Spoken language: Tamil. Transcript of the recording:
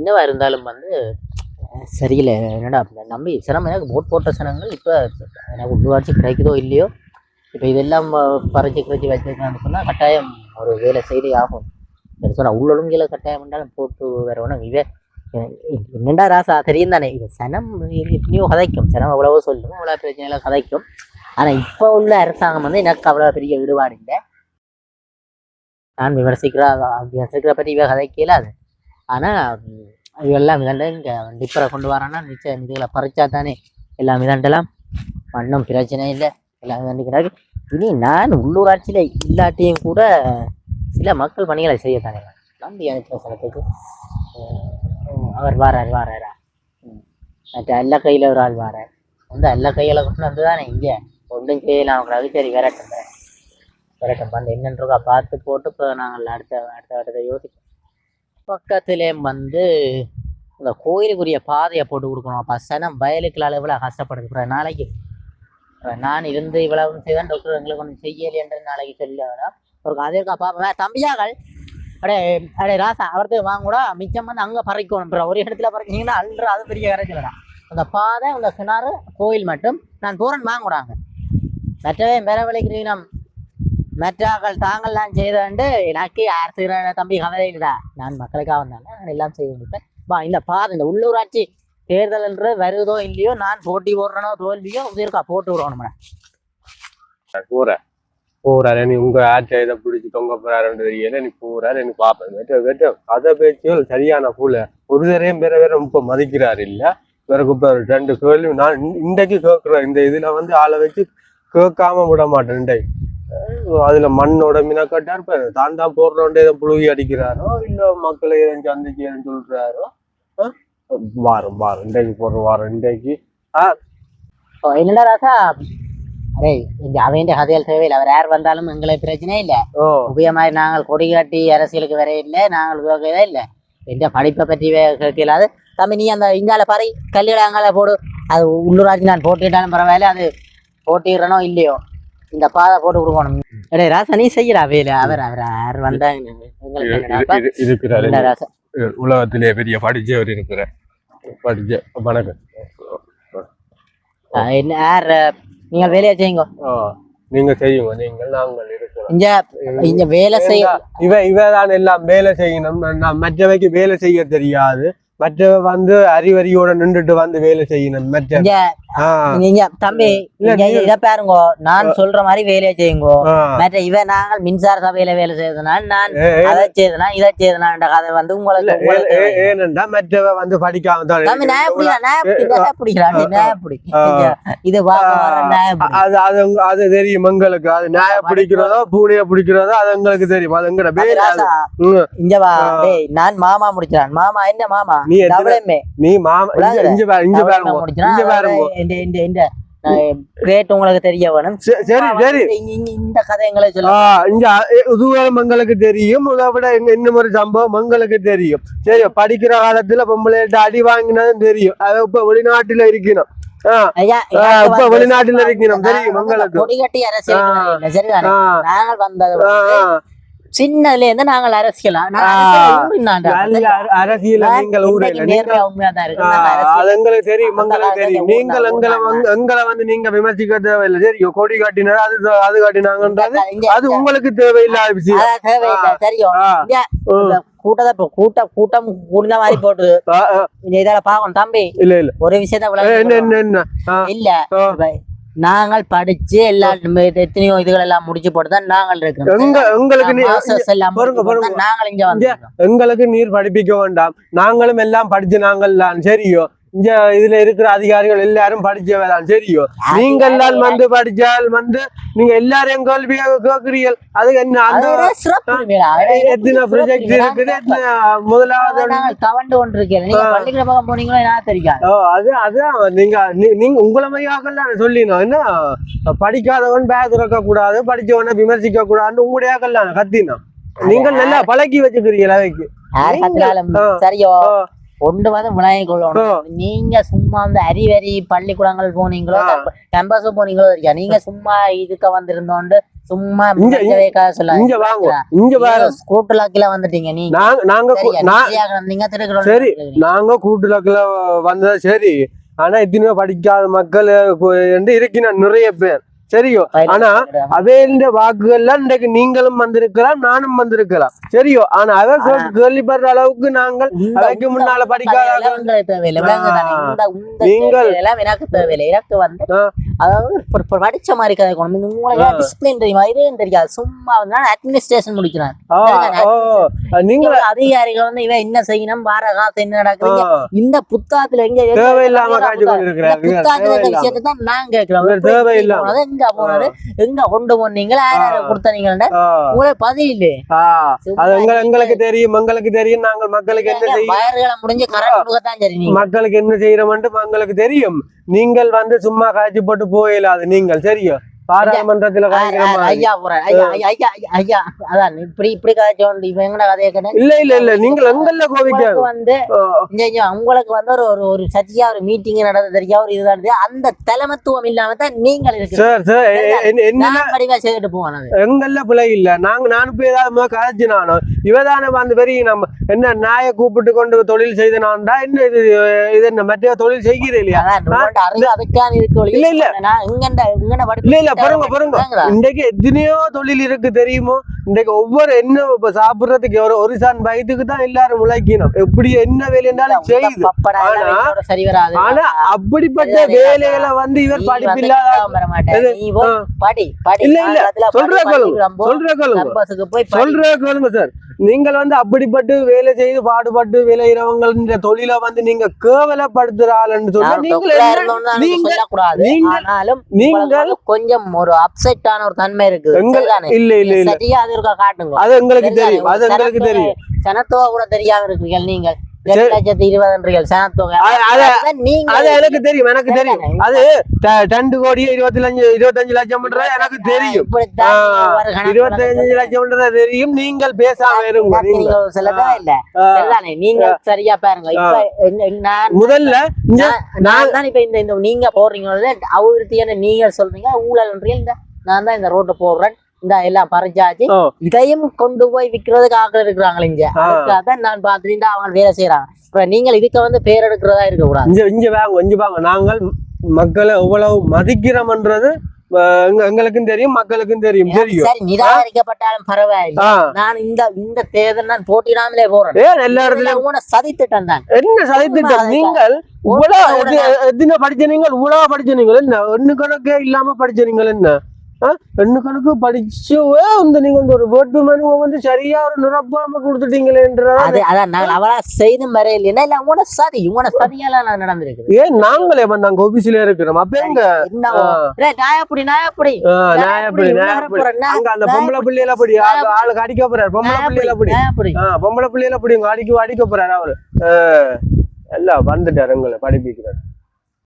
என்னவா இருந்தாலும் வந்து சரியில்லை. என்னடா நம்பி சிரமம் எனக்கு போட் போட்ட சனங்கள் இப்போ எனக்கு உள்ளுவாட்சி கிடைக்குதோ இல்லையோ? இப்போ இதெல்லாம் பறிச்சு கிழிச்சு வச்சிருக்கான்னு சொன்னால் கட்டாயம் ஒரு வேலை செய்தே ஆகும் சரி சொன்னா உள்ளொழுங்கில கட்டாயம் இருந்தாலும் போட்டு வரணும் இவே அஹ், என்னடா ராசா? தெரியும் தானே. இது சனம் எத்தனையோ கதைக்கும். சனம் அவ்வளவோ சொல்லும் அவ்வளோ பிரச்சனைலாம் கதைக்கும். ஆனால் இப்போ உள்ள அரசாங்கம் வந்து எனக்கு அவ்வளோ பெரிய விடுபாடு இல்லை. நான் விமர்சிக்கிற விமர்சிக்கிற பற்றி இவ கதைக்கல அது ஆனால் இதெல்லாம் இதாண்ட இங்கே டிப்பரை கொண்டு வரேன்னா நிச்சயம் இதுகளை பறிச்சா தானே எல்லாம் இதாண்டெல்லாம் மண்ணும் பிரச்சனை இல்லை. எல்லாம் இதாண்டிக்கிறாரு இனி நான் உள்ளூராட்சியில் இல்லாட்டியும் கூட சில மக்கள் பணிகளை செய்ய தானே நம்பி அனுப்பின சிலத்துக்கு அவர் வாரார் வாராரா? மற்ற எல்லா கையில் ஒரு ஆள் வாரார். வந்து எல்லா கையில் கொண்டு வந்து தானே இங்கே? ஒன்றும் செய்யலாம் அவங்களுக்கு சரி விரட்டும். விரட்டம். பண்ண என்னன்றக்கா பார்த்து போட்டு இப்போ நாங்கள் அடுத்த அடுத்த அடுத்த யோசிப்போம். பக்கத்துலே வந்து இந்த கோயிலுக்குரிய பாதையை போட்டு கொடுக்கணும். அப்போ சனம் வயலுக்குள்ள இவ்வளோ கஷ்டப்படுது. அப்புறம் நாளைக்கு நான் இருந்து இவ்வளவு செய்தான் டாக்டர் எங்களுக்கு ஒன்றும் செய்யலைன்ற நாளைக்கு சொல்ல ஒரு அதே இருக்கா பாப்பா தம்பியாக்கள் அடே அடே ராசா அவர்த்து வாங்க கூட மிச்சம் வந்து அங்கே பறிக்கணும். ஒரு இடத்துல பறிச்சிங்கன்னா அல்ற அது பெரிய கரைச்சலடா. அந்த பாதை அந்த கிணறு கோயில் மட்டும் நான் போறேன் வாங்க கூடாங்க மற்றவே வேற விளைக்கிறீங்க மற்றாக்கள் தாங்கள்லாம் செய்தாண்டு எனக்கு யார் செய்கிறான தம்பி? கவலை இல்லைடா. நான் மக்களுக்காக வந்தாலும் நான் எல்லாம் செய்து கொடுப்பேன் வா இந்த பாரு இந்த உள்ளூராட்சி தேர்தல் என்று வருதோ இல்லையோ நான் போட்டி போடுறனோ தோல்வியோ இருக்கா? போட்டு விடுவோம் கூற போறாரு நீ உங்க ஆட்சி இதை பிடிச்சி தொங்க போறாருன்னு தெரியல. நீ போறாரு நீ பாப்பேன் வெட்ட வெட்ட. கதை பேச்சுகள் சரியான கூல ஒரு தரையும் பேர வேற இப்ப மதிக்கிறாரு இல்ல. பிறகு இப்ப ரெண்டு கேள்வி. நான் இன்றைக்கு கேட்கிறேன். இந்த இதுல வந்து ஆளை வச்சு கேட்காம விட மாட்டேன். இன்றைக்கு அதுல மண்ணோட மினக்கட்டா இருப்பாரு தான் தான் போடுறோண்டே இதை புழுகி அடிக்கிறாரோ இல்ல மக்களை எதுவும் எதுவும் சொல்றாரோ? வாரம் வாரம் இன்றைக்கு போடுற வாரம் இன்றைக்கு. என்னடா ராசா? அரே இந்த அவன் கதைகள் தேவையில்லை. அவர் யார் வந்தாலும் எங்களுக்கு பிரச்சனை இல்லை. உபய மாதிரி நாங்கள் கொடி காட்டி அரசியலுக்கு வர இல்லை நாங்கள் கேட்கவே இல்லை. எந்த படிப்பை பற்றி கேட்கலாது. தம்பி நீ அந்த இங்கால பாரு. கல்லிட அங்கால போடு. அது உள்ளூராட்சி நான் போட்டிட்டாலும் பரவாயில்ல. அது போட்டிடுறனோ இல்லையோ? இந்த பாதை போட்டு கொடுக்கணும். அடே ராசா நீ செய்யறா வேலை. அவர் அவர் யார் வந்தாங்க. உலகத்திலே பெரிய படிச்சவர் இருக்கிற படிச்ச வணக்கம். என்ன யார் நீங்கள் வேலையை செய்யுங்க. நீங்க செய்யுங்க. நீங்கள் நாங்கள் இருக்கிறோம். இங்க வேலை செய்ய இவ இவ தான் எல்லாம் வேலை செய்யணும். மற்றவைக்கு வேலை செய்ய தெரியாது. மற்றவ வந்து அறிவறியோட நின்றுட்டு வந்து வேலை செய்யணும். மற்ற நீங்க தம்பி இத பாருங்க. நான் சொல்ற மாதிரி வேலையை செய்யுங்க. மற்ற இவன் நாங்கள் மின்சார சபையில வேலை செய்தனால் நான் அதை செய்தனா இதை செய்தனான்ற கதை வந்து உங்களுக்கு ஏனென்றா மற்றவ வந்து படிக்காம தான் நான் நான் பிடிக்கிறான் நான். இது அது அது அது தெரியும் எங்களுக்கு. அது நாய பிடிக்கிறதோ பூனைய பிடிக்கிறதோ அது எங்களுக்கு தெரியும். அது எங்கட. இங்க வா. டேய் நான் மாமா முடிச்சான் மாமா என்ன மாமா? நீ மாமா இங்க- பாருங்க. பாருங்க. இந்த இந்த இந்த கிரேட் உங்களுக்கு தெரிய வேணும். சரி சரி. இந்த கதை எங்களை சொல்ல ஆ, இங்க உதுவரம் மங்களுக்கு தெரியும். அதை விட இன்னும் ஒரு சம்பவம் மங்களுக்கு தெரியும். சரி படிக்கிற காலத்துல பொம்பளைகிட்ட அடி வாங்கினதும் தெரியும். அது இப்ப வெளிநாட்டுல இருக்கணும். இப்ப வெளிநாட்டுல இருக்கணும். தெரியும் மங்களுக்கு கொடி கட்டி அரசியல் நாங்கள் வந்தது. சின்னதுல இருந்து நாங்கள் அரசியலா அரசியல நீங்கள் எங்களுக்கு தெரியும் காலத்துல தெரியும். நீங்கள் எங்களை எங்களை வந்து நீங்க விமர்சிக்க தேவையில்லை. சரி கொடி காட்டினார் அது அது காட்டினாங்கன்றது அது உங்களுக்கு தேவையில்லாத விஷயம். அதான் தேவையில்லை, சரியோ ஆ, இங்க ம். இந்த கூட்டத்தை இப்ப கூட்ட கூட்டம் கூடின மாதிரி போட்டு ஆ, ஆ, இந்த இதால பாக்கணும் தம்பி இல்ல இல்ல. ஒரு விஷயத்த இல்ல. நாங்கள் படிச்சு எல்லா எத்தனையோ இதுகள் எல்லாம் முடிச்சு போட்டு தான் நாங்கள் இருக்கிறோம் வந்திருக்கோம் எங்களுக்கு நீர் படிப்பிக்க வேண்டாம். நாங்களும் எல்லாம் படிச்சு நாங்கள் சரியோ? இங்க இதுல இருக்கிற அதிகாரிகள் எல்லாரும் படிச்சவதான் சரியோ? நீங்கள் எல்லாம் வந்து படிச்சால் வந்து நீங்க எல்லாரையும் கேள்வி கேட்கிறீர்கள். அது என்ன எத்தனை ப்ரொஜெக்ட். இருக்குது எத்தனை முதலாவது தவண்டு கொண்டிருக்கிறேன் நீங்க பக்கம் போனீங்களோ ஓ அது அதான் நீங்க நீங்க உங்களை மையாக்கெல்லாம் சொல்லினோம் என்ன? படிக்காதவன் பேக் திறக்க கூடாது படிச்சவனை விமர்சிக்க கூடாதுன்னு உங்களுடைய கல்லாம் கத்தினோம் நீங்கள் நல்லா பழக்கி வச்சுக்கிறீங்களா. சரியோ. கொண்டு வந்து விளங்கி கொள்ளணும் நீங்க சும்மா அந்த அரிவரி பள்ளிக்கூடங்கள் போனீங்களோ. கேம்பஸ் போனீங்களோ தெரியா நீங்க சும்மா இதுக்கு வந்திருந்தோண்டு சும்மா இங்க- வாங்க. இங்க பாரு நீங்க ஸ்கூட்டர்லாக்கில வந்துட்டீங்க நீங்க. நாங்க நாங்க திருக்குறள் சரி. நாங்க கூட்டுலக்குல வந்தது சரி. ஆனா இத்தனையோ படிக்காத மக்கள் என்று இருக்கிறோம் நிறைய பேர். சரியோ? ஆனா அவையில வாக்குகள்லாம் இன்றைக்கு நீங்களும் வந்திருக்கலாம் நானும் வந்திருக்கலாம். சரியோ? ஆனா அவ கே- கேள்விப்படுற அளவுக்கு நாங்கள் அவைக்கு முன்னால படிக்காத நீங்கள்- எனக்கு தேவையில்லை. எனக்கு வந்து. அதாவது படிச்ச மாதிரி கதை உங்களுக்கு. டிசிப்ளின் தெரியுமா? இதுவும் தெரியாது. சும்மா வந்து அட்மினிஸ்ட்ரேஷன் முடிக்கிறான். நீங்க அதிகாரிகள் வந்து இவன் என்ன செய்யணும்? வார காசு என்ன நடக்குது இந்த புத்தகத்துல எங்க தேவையில்லாம காட்சி புத்தகம்? கொண்டிருக்கிறார் இந்த. விஷயத்தை தான் நான் கேட்கிறேன். தேவையில்லாம. எங்க கொண்டு போனீங்களா யார் யாரை ஆ. கொடுத்தீங்கன்னு ஆ, உங்களுக்கு பதில். இல்லை அது எங்களுக்கு தெரியும் எங்களுக்கு தெரியும். நாங்கள் மக்களுக்கு என்ன செய்ய வயர்களை முடிஞ்சு கரண்ட் கொடுக்கத்தான் சரி நீங்க. மக்களுக்கு என்ன செய்யறோம்னு மக்களுக்கு தெரியும். நீங்கள் வந்து சும்மா காய்ச்சி போட்டு போயிடாது நீங்கள் சரியா? பாராளுமன்றத்துல அதான் இப்படி இப்படி கதைச்சோண்டு இப்ப எங்கட கதையை கேட்டேன் இல்ல இல்ல இல்ல நீங்கள் எங்கல்ல கோவிக்க வந்து உங்களுக்கு வந்து ஒரு ஒரு ஒரு சர்ச்சையா ஒரு மீட்டிங் நடந்தது தெரியா? ஒரு இது அந்த தலைமத்துவம் இல்லாம தான் நீங்கள் செய்துட்டு போவேன் எங்கல்ல பிள்ளை இல்ல. நாங்க நானும் போய் ஏதாவது காய்ச்சி நானும் இவதானே வந்து பெரிய நம்ம என்ன நாயை கூப்பிட்டு கொண்டு தொழில் செய்த நான்டா? என்ன இது இது என்ன மற்ற தொழில் செய்கிறேன் இல்லையா? அதுக்கான இருக்கு இல்ல, இல்ல. இங்கண்ட இங்கண்ட இல்ல பாருங்க பாருங்க? இன்றைக்கு எத்தனையோ தொழில் இருக்கு தெரியுமோ? இன்றைக்கு ஒவ்வொரு என்ன இப்ப சாப்பிடுறதுக்கு ஒரு ஒரு சான் வயதுக்கு தான் எல்லாரும் உழைக்கணும். எப்படி என்ன வேலை இருந்தாலும் உங்க செய்யுது ஆனா- அப்படிப்பட்ட. வேலைகளை வந்து இவர் படிப்பு இல்லாத இல்ல, இல்ல. சொல்ற சொல்ற. சொல்ற கேளுங்க சார். நீங்கள் வந்து அப்படிப்பட்டு வேலை செய்து பாடுபட்டு விளையிறவங்க தொழிலை வந்து நீங்க கேவலப்படுத்துற ஆளுன்னு சொன்னா நீங்கள் கொஞ்சம் ஒரு ஆன ஒரு தன்மை இருக்கு? இல்ல இல்ல இல்ல. அது இருக்கா காட்டுங்க அது எங்களுக்கு? தெரியும். அது எங்களுக்கு தெரியும். சனத்தொகை கூட தெரியாம இருக்கீங்க நீங்கள். எனக்கு தெரியும் எனக்கு தெரியும்? அது ரெண்டு கோடி இருபத்தி இருபத்தஞ்சு லட்சம்ன்றது எனக்கு தெரியும். இருபத்தஞ்சு லட்சம்ன்றது தெரியும். நீங்கள் பேசாம இருங்க நீங்க சரியா பாருங்க. இப்ப என்ன- நான் முதல்ல நான் தான் இப்ப இந்த நீங்க போடுறீங்க அபிவிருத்தியான நீங்க சொல்றீங்க இந்த நான் தான் இந்த ரோட்டை போடுறேன். இந்த எல்லாம் பறிச்சாச்சு ஓ, இதையும் கொண்டு போய் விற்கிறதுக்கு ஆட்கள் இருக்கிறாங்க இங்க. அதுக்காக தான் நான் பார்த்துட்டு அவங்க வேலை செய்யறாங்க இப்ப நீங்கள் இதுக்கு வந்து பேர் எடுக்கிறதா இருக்க கூடாது இங்க இங்க வாங்க இங்க வாங்க. நாங்கள் மக்களை எவ்வளவு மதிக்கிறோம்ன்றது எங்களுக்கும் தெரியும் மக்களுக்கும் தெரியும். தெரியும். சரி நிராகரிக்கப்பட்டாலும் பரவாயில்லை. நான் இந்த இந்த தேர்தல் நான் போட்டியிடாமலே போறேன். ஏன்? எல்லா இடத்துலயும் உன சதித்திட்டம் தான். என்ன சதித்திட்டம்? நீங்கள் எது- எத்தனை படிச்ச நீங்கள் இவ்வளவு படிச்ச நீங்கள் என்ன? எண்ணு கணக்கே இல்லாம படிச்ச நீங்கள் என்ன? கணக்கு படிச்சு இந்த நீங்க வந்து ஒரு வேட்பு மனுவை வந்து சரியா ஒரு நிரப்பாம கொடுத்துட்டீங்களேன்றதா அது அதான் நான் அவளா செய்தும் வரையில்லைன்னா இல்ல உன சதி உன சதியெல்லாம் நான் நடந்திருக்குது ஏன் நாங்களே வந்து அங்க ஆபீஸ்ல இருக்கிறோம். அப்ப எங்க? நான் எப்படி அங்க அந்த பொம்பளை பிள்ளையில ஆளு ஆளுக்கு அடிக்க போறாரு. பொம்பளை பிள்ளையில ஆ, பொம்பளை பிள்ளையில இங்க அடிக்க அடிக்க போறாரு அவரு. எல்லாம் வந்துட்டாரு எங்களை படிப்பிக்கிறார்.